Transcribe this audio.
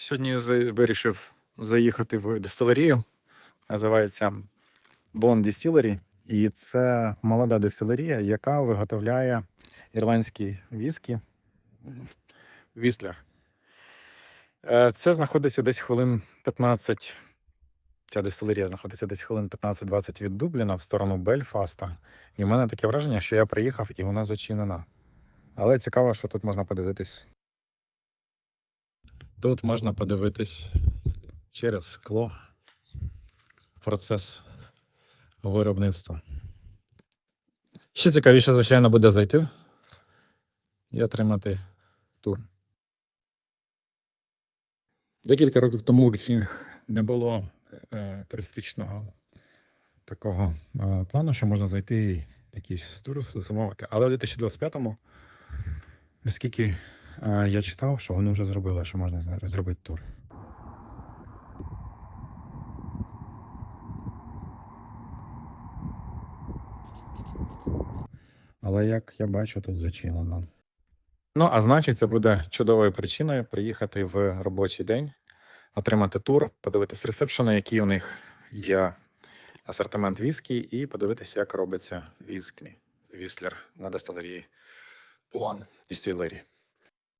Сьогодні за- вирішив заїхати в дистилерію. Називається Bond Distillery. І це молода дистилерія, яка виготовляє ірландські віскі Вістлер. Е, Це знаходиться десь хвилин 15. Ця дистилерія знаходиться десь хвилин 15-20 від Дубліна в сторону Бельфаста. І в мене таке враження, що я приїхав і вона зачинена. Але цікаво, що тут можна подивитись. Тут можна подивитись через скло процес виробництва. Ще цікавіше, звичайно, буде зайти і отримати тур. Декілька років тому не було е, туристичного такого е, плану, що можна зайти якийсь тур замовити. Але в 2025-му, наскільки я читав, що вони вже зробили, що можна зробити тур. Але як я бачу, тут зачинено. Ну, а значить, це буде чудовою причиною приїхати в робочий день, отримати тур, подивитись ресепшени, який у них є асортимент віскі, і подивитися, як робиться віскі Віслер на дистилерії One Distillery.